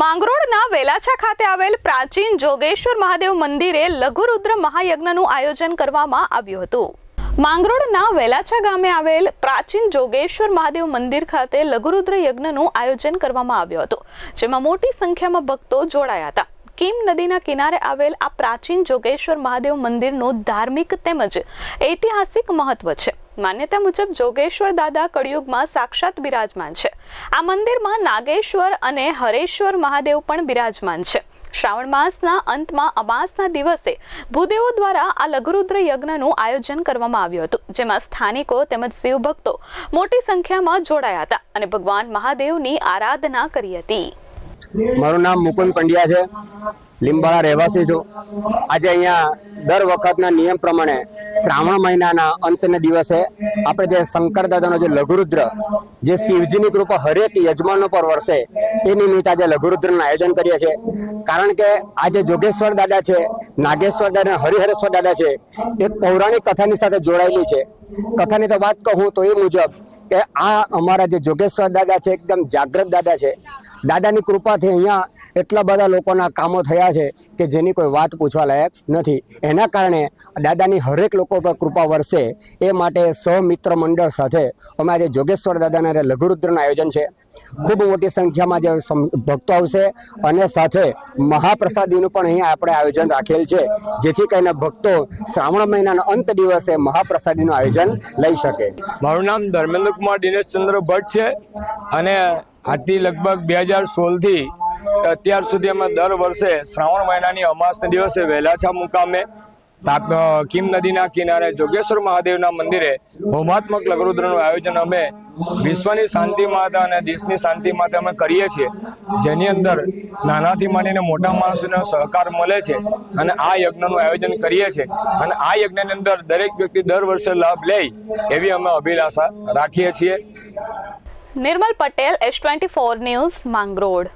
માંગરોળના વેલાછા ખાતે આવેલ પ્રાચીન જોગેશ્વર મહાદેવ મંદિરે લઘુરુદ્ર મહાયજ્ઞનું આયોજન કરવામાં આવ્યું હતું. માંગરોળના વેલાછા ગામે આવેલ પ્રાચીન જોગેશ્વર મહાદેવ મંદિર ખાતે લઘુરુદ્ર યજ્ઞનું આયોજન કરવામાં આવ્યું હતું, જેમાં મોટી સંખ્યામાં ભક્તો જોડાયા હતા. કિમ નદીના કિનારે આવેલ આ પ્રાચીન જોગેશ્વર મહાદેવ મંદિરનું ધાર્મિક તેમજ ઐતિહાસિક મહત્વ છે. માન્યતા મુજબ જોગેશ્વર દાદા કળિયુગમાં સાક્ષાત બિરાજમાન છે. આ મંદિરમાં નાગેશ્વર અને હરેશ્વર મહાદેવ પણ બિરાજમાન છે. શ્રાવણ માસના અંતમાં અમાસના દિવસે ભૂદેવો દ્વારા આ લઘુરુદ્ર યજ્ઞનું આયોજન કરવામાં આવ્યું હતું, જેમાં સ્થાનિકો તેમજ શિવભક્તો મોટી સંખ્યામાં જોડાયા હતા અને ભગવાન મહાદેવની આરાધના કરી હતી. મારું નામ મુકુંદ પંડ્યા છે. લીંબાળા રહેવાસી છું. આજે અહીંયા દર વખતના નિયમ પ્રમાણે શ્રાવણ મહિનાના અંતના દિવસે આપણે જે શંકર દાદાનો જે લઘુરુદ્ર, જે શિવજીની કૃપા હરેક યજમાનો પર વરસે, એ નિમિત્તે આજે લઘુરુદ્રનું આયોજન કરીએ છીએ. કારણ કે આજે જોગેશ્વર દાદા છે, નાગેશ્વર દાદા હરિહરેશ્વર દાદા છે, એક પૌરાણિક કથાની સાથે જોડાયેલી છે. કથાની તો વાત કહું તો એ મુજબ કે આ અમારા જે જોગેશ્વર દાદા છે, એકદમ જાગ્રત દાદા છે. દાદાની કૃપાથી અહીંયા એટલા બધા લોકોના કામો થયા છે કે જેની કોઈ વાત પૂછવા લાયક નથી. એના કારણે દાદાની હરેક લોકો પર કૃપા વરસે. એ માટે સહમિત્ર મંડળ સાથે અમે આજે જોગેશ્વર દાદાના લઘુરુદ્રનું આયોજન છે ખૂબ મોટી સંખ્યામાં જે ભક્તો આવશે અને સાથે મહાપ્રસાદીનું પણ અહીંયા આપણે આયોજન રાખેલ છે. જેથી કરીને ભક્તો શ્રાવણ મહિનાના અંત દિવસે મહાપ્રસાદીનું આયોજન લઈ શકે. મારું નામ ધર્મેન્દ્ર કુમાર દિનેશચંદ્ર ભટ્ટ છે અને આજથી લગભગ બે હજાર સોળથી અત્યાર સુધી અમે દર વર્ષે શ્રાવણ મહિનાની અમાસના દિવસે વહેલાછા મુકામે તાપ- નદીના કિનારે જોગેશ્વર મહાદેવના મંદિરે હોમાત્મક લગરુદ્રનું આયોજન અમે વિશ્વની શાંતિ માતા અને દેશની શાંતિ માટે અમે કરીએ છીએ. જેની અંદર નાનાથી માંડીને મોટા માણસોનો સહકાર મળે છે અને આ યજ્ઞનું આયોજન કરીએ છીએ. અને આ યજ્ઞની અંદર દરેક વ્યક્તિ દર વર્ષે લાભ લે એવી અમે અભિલાષા રાખીએ છીએ. Nirmal Patel S twenty four news Mangrol.